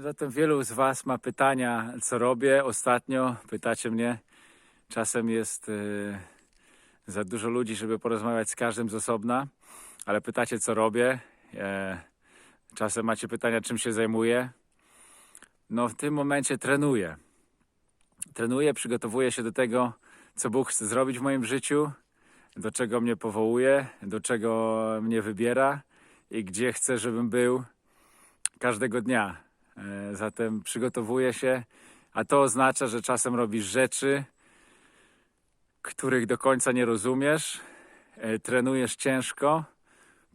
Zatem wielu z Was ma pytania, co robię ostatnio. Pytacie mnie. Czasem jest e, za dużo ludzi, żeby porozmawiać z każdym z osobna, ale pytacie, co robię. E, czasem macie pytania, czym się zajmuję. No, w tym momencie trenuję. Trenuję, przygotowuję się do tego, co Bóg chce zrobić w moim życiu, do czego mnie powołuje, do czego mnie wybiera i gdzie chce, żebym był każdego dnia. E, Zatem przygotowuję się, a to oznacza, że czasem robisz rzeczy, których do końca nie rozumiesz, e, trenujesz ciężko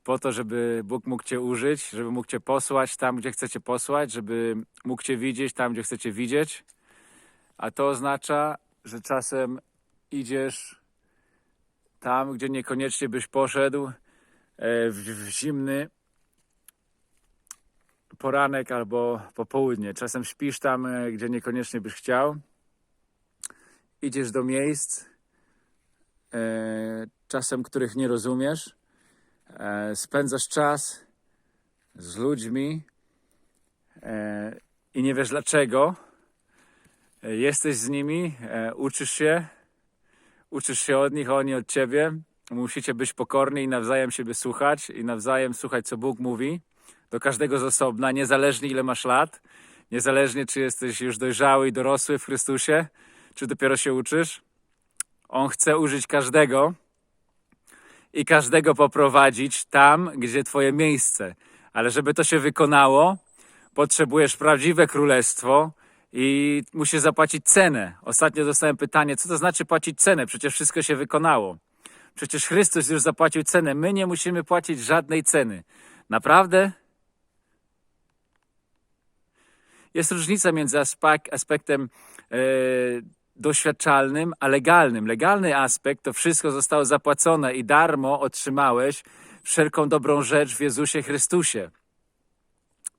po to, żeby Bóg mógł Cię użyć, żeby mógł Cię posłać tam, gdzie chcecie posłać, żeby mógł Cię widzieć tam, gdzie chcecie widzieć. A to oznacza, że czasem idziesz tam, gdzie niekoniecznie byś poszedł e, w, w zimny poranek albo popołudnie. Czasem śpisz tam, e, gdzie niekoniecznie byś chciał. Idziesz do miejsc, e, czasem których nie rozumiesz. E, spędzasz czas z ludźmi i nie wiesz dlaczego. Jesteś z nimi, uczysz się, uczysz się od nich, oni od ciebie. Musicie być pokorni i nawzajem siebie słuchać i nawzajem słuchać, co Bóg mówi do każdego z osobna, niezależnie ile masz lat, niezależnie czy jesteś już dojrzały i dorosły w Chrystusie, czy dopiero się uczysz. On chce użyć każdego i każdego poprowadzić tam, gdzie Twoje miejsce. Ale żeby to się wykonało, potrzebujesz prawdziwe królestwo i musisz zapłacić cenę. Ostatnio dostałem pytanie, co to znaczy płacić cenę? Przecież wszystko się wykonało. Przecież Chrystus już zapłacił cenę. My nie musimy płacić żadnej ceny. Naprawdę? Jest różnica między aspek, aspektem e, doświadczalnym a legalnym. Legalny aspekt to wszystko zostało zapłacone i darmo otrzymałeś wszelką dobrą rzecz w Jezusie Chrystusie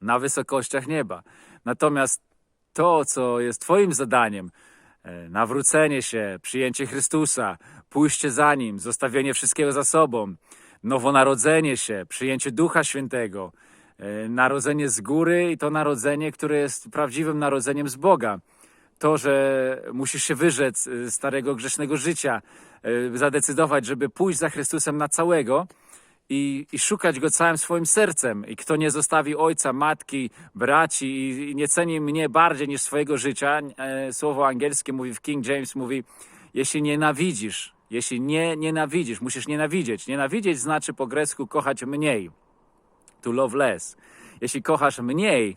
na wysokościach nieba. Natomiast to, co jest Twoim zadaniem, e, nawrócenie się, przyjęcie Chrystusa, pójście za Nim, zostawienie wszystkiego za sobą, nowonarodzenie się, przyjęcie Ducha Świętego, narodzenie z góry i to narodzenie, które jest prawdziwym narodzeniem z Boga. To, że musisz się wyrzec e, starego grzesznego życia, e, zadecydować, żeby pójść za Chrystusem na całego, i, i szukać go całym swoim sercem. I kto nie zostawi ojca, matki, braci i, i nie ceni mnie bardziej niż swojego życia, e, słowo angielskie mówi w King James mówi, jeśli nienawidzisz, jeśli nie nienawidzisz, musisz nienawidzieć. Nienawidzieć znaczy po grecku kochać mniej. To love less. Jeśli kochasz mniej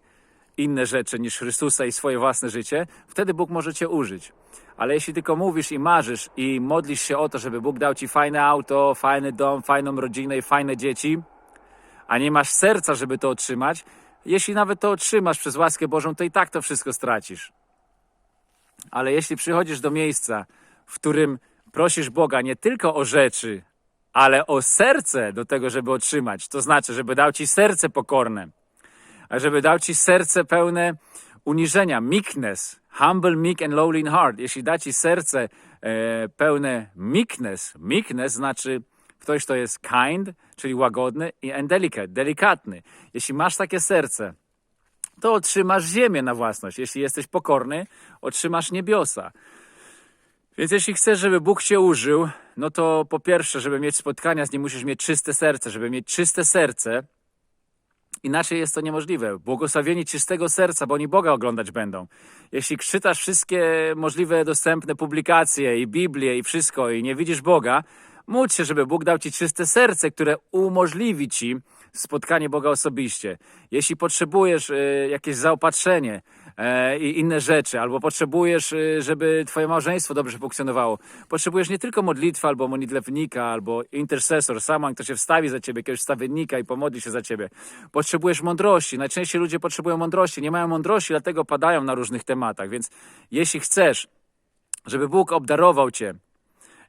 inne rzeczy niż Chrystusa i swoje własne życie, wtedy Bóg może cię użyć. Ale jeśli tylko mówisz i marzysz i modlisz się o to, żeby Bóg dał ci fajne auto, fajny dom, fajną rodzinę i fajne dzieci, a nie masz serca, żeby to otrzymać, jeśli nawet to otrzymasz przez łaskę Bożą, to i tak to wszystko stracisz. Ale jeśli przychodzisz do miejsca, w którym prosisz Boga nie tylko o rzeczy, ale o serce do tego, żeby otrzymać, to znaczy, żeby dał ci serce pokorne, żeby dał ci serce pełne uniżenia, meekness, humble, meek and lowly in heart. Jeśli da ci serce e, pełne meekness, meekness znaczy ktoś, kto jest kind, czyli łagodny and delicate, delikatny. Jeśli masz takie serce, to otrzymasz ziemię na własność. Jeśli jesteś pokorny, otrzymasz niebiosa. Więc jeśli chcesz, żeby Bóg cię użył, no to po pierwsze, żeby mieć spotkania z Nim, musisz mieć czyste serce. Żeby mieć czyste serce, Inaczej jest to niemożliwe. Błogosławieni czystego serca, bo oni Boga oglądać będą. Jeśli czytasz wszystkie możliwe dostępne publikacje i Biblię i wszystko i nie widzisz Boga, módl się, żeby Bóg dał ci czyste serce, które umożliwi ci spotkanie Boga osobiście. Jeśli potrzebujesz y, jakieś zaopatrzenie e, i inne rzeczy, albo potrzebujesz, y, żeby twoje małżeństwo dobrze funkcjonowało, potrzebujesz nie tylko modlitwy, albo modlitewnika, albo intercesor, sama, kto się wstawi za ciebie, jakiegoś stawiennika i pomodli się za ciebie. Potrzebujesz mądrości. Najczęściej ludzie potrzebują mądrości, nie mają mądrości, dlatego padają na różnych tematach. Więc jeśli chcesz, żeby Bóg obdarował cię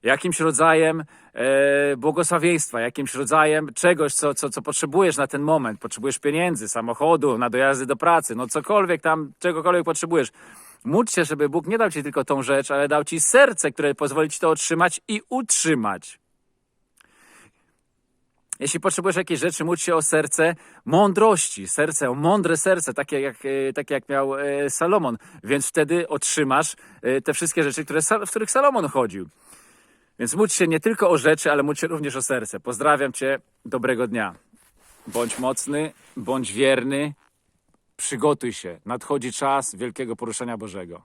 jakimś rodzajem e, błogosławieństwa, jakimś rodzajem czegoś, co, co, co potrzebujesz na ten moment. Potrzebujesz pieniędzy, samochodu, na dojazdy do pracy, no cokolwiek tam, czegokolwiek potrzebujesz. Módl się, żeby Bóg nie dał ci tylko tą rzecz, ale dał ci serce, które pozwoli ci to otrzymać i utrzymać. Jeśli potrzebujesz jakiejś rzeczy, módl się o serce mądrości, serce, o mądre serce, takie jak, e, takie jak miał e, Salomon, więc wtedy otrzymasz e, te wszystkie rzeczy, które, w których Salomon chodził. Więc módl się nie tylko o rzeczy, ale módl się również o serce. Pozdrawiam Cię, dobrego dnia. Bądź mocny, bądź wierny, przygotuj się. Nadchodzi czas wielkiego poruszenia Bożego.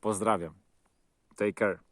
Pozdrawiam. Take care.